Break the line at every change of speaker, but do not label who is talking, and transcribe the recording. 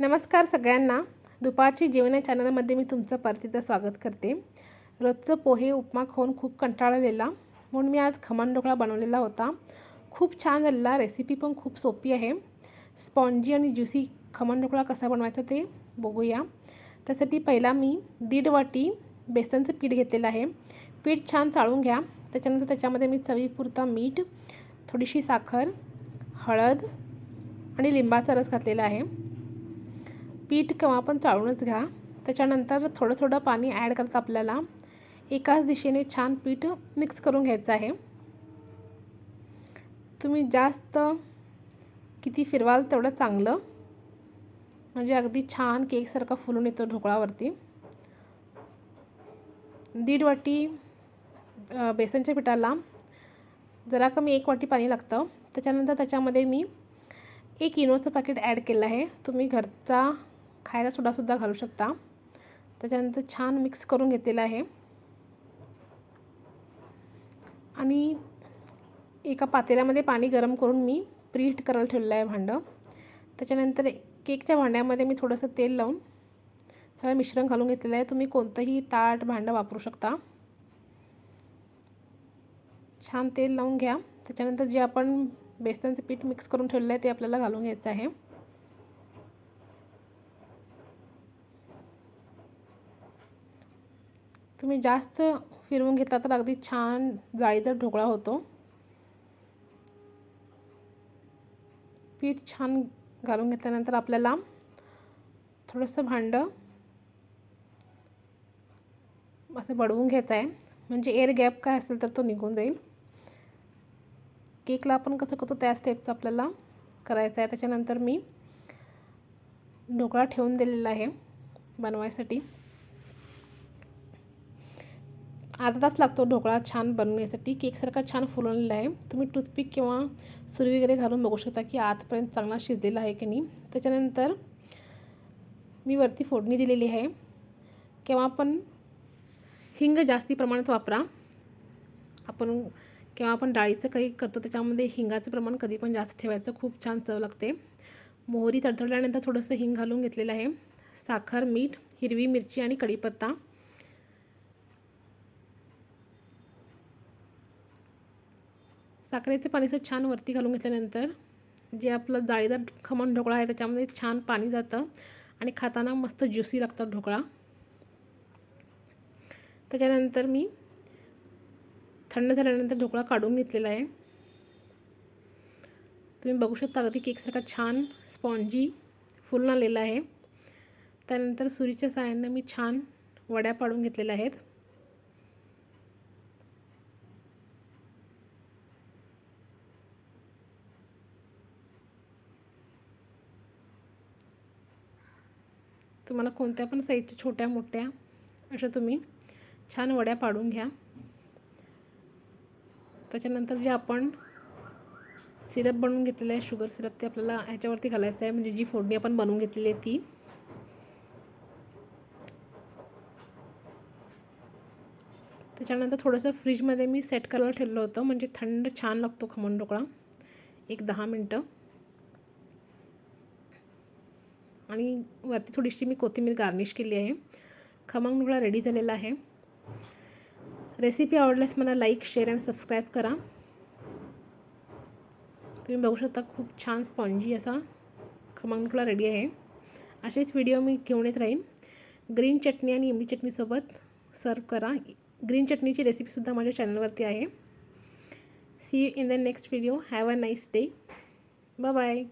नमस्कार सगळ्यांना. दुपारची जेवण या चॅनलमध्ये मी तुमचं परतीचं स्वागत करते. रोजचं पोहे उपमा खाऊन खूप कंटाळलेला. म्हणून मी आज खमण ढोकळा बनवलेला होता. खूप छान झालेला. रेसिपी पण खूप सोपी आहे. स्पॉन्जी आणि ज्युसी खमण ढोकळा कसा बनवायचा ते बघूया. त्यासाठी पहिला मी दीड वाटी बेसनचं पीठ घेतलेलं आहे. पीठ छान चाळून घ्या. त्याच्यानंतर त्याच्यामध्ये मी चवीपुरता मीठ थोडीशी साखर हळद आणि लिंबाचा रस घातलेला आहे. पीठ केव्हा पण चाळूनच घ्या. त्याच्यानंतर थोडं थोडं पाणी ॲड करत आपल्याला. एकाच दिशेने छान पीठ मिक्स करून घ्यायचं आहे. तुम्ही जास्त किती फिरवाल तेवढं चांगलं. म्हणजे अगदी छान केकसारखा फुलून येतो ढोकळावरती. दीड वाटी बेसनच्या पिठाला जरा कमी एक वाटी पाणी लागतं. त्याच्यानंतर त्याच्यामध्ये मी एक इनोचं पॅकेट ॲड केलं आहे. तुम्ही घरचा खायला सोडासुद्धा घालू शकता. त्याच्यानंतर छान मिक्स करून घेतलेलं आहे. आणि एका पातेल्यामध्ये पाणी गरम करून मी प्रीहीट करायला ठेवलेलं आहे भांडं. त्याच्यानंतर केकच्या भांड्यामध्ये मी थोडंसं तेल लावून सगळं मिश्रण घालून घेतलेलं आहे. तुम्ही कोणतंही ताट भांडं वापरू शकता. छान तेल लावून घ्या. त्याच्यानंतर जे आपण बेसनचं पीठ मिक्स करून ठेवलेलं आहे ते आपल्याला घालून घ्यायचं आहे. तुम्ही जास्त फिरवून घेतला तर अगदी छान जाळीदार ढोकळा होतो. पीठ छान घालून घेतल्यानंतर आपल्याला थोडंसं भांडं असं बडवून घ्यायचं आहे म्हणजे एअर गॅप काय असेल तर तो निघून जाईल. केकला आपण कसं करतो त्या स्टेपचं आपल्याला करायचं आहे त्याच्यानंतर मी ढोकळा ठेवून दिलेला आहे बनवायसाठी. अर्धा तास लागतो ढोकळा छान बनवण्यासाठी. केकसारखा छान फुलवलेला आहे. तुम्ही टूथपिक किंवा सुरी वगैरे घालून बघू शकता की आतपर्यंत चांगला शिजलेला आहे की नाही. त्याच्यानंतर मी वरती फोडणी दिलेली आहे. केव्हा पण हिंग जास्ती प्रमाणात वापरा. आपण किंवा आपण डाळीचं काही करतो त्याच्यामध्ये हिंगाचं प्रमाण कधी पण जास्त ठेवायचं. खूप छान चव लागते. मोहरी तडतडल्यानंतर थोडंसं हिंग घालून घेतलेलं आहे. साखर मीठ हिरवी मिरची आणि कढीपत्ता. साखरेचं पाणी असं छान वरती घालून घेतल्यानंतर जे आपलं जाळीदार खमण ढोकळा आहे त्याच्यामध्ये छान पाणी जातं आणि खाताना मस्त ज्युसी लागतं ढोकळा. त्याच्यानंतर मी थंड झाल्यानंतर ढोकळा काढून घेतलेला आहे. तुम्ही बघू शकता अगदी केकसारखा छान स्पॉन्जी फुलून आलेला आहे. त्यानंतर सुरीच्या साह्यानं मी छान वड्या पाडून घेतलेल्या आहेत. तुम्हाला कोणत्या पण साईजच्या छोट्या मोठ्या अशा तुम्ही छान वड्या पाडून घ्या. त्याच्यानंतर जे आपण सिरप बनवून घेतलेलं आहे शुगर सिरप ते आपल्याला ह्याच्यावरती घालायचं आहे म्हणजे जी फोडणी आपण बनवून घेतलेली आहे ती. त्याच्यानंतर थोडंसं फ्रीजमध्ये मी सेट करायला ठेवलं होतं म्हणजे थंड छान लागतो खमण ढोकळा. एक दहा मिनटं. आणि वरती थोडीशी मी कोथिंबीर गार्निश केली आहे. खमंग ढोकळा रेडी झालेला आहे. रेसिपी आवडल्यास मला लाईक शेअर अँड सबस्क्राईब करा. तुम्ही बघू शकता खूप छान स्पॉन्जी असा खमंग ढोकळा रेडी आहे. असेच व्हिडिओ मी घेऊन येत राहीन. ग्रीन चटणी आणि इमली चटणीसोबत सर्व करा. ग्रीन चटणीची रेसिपीसुद्धा माझ्या चॅनलवरती आहे. See you in the next video have a nice day bye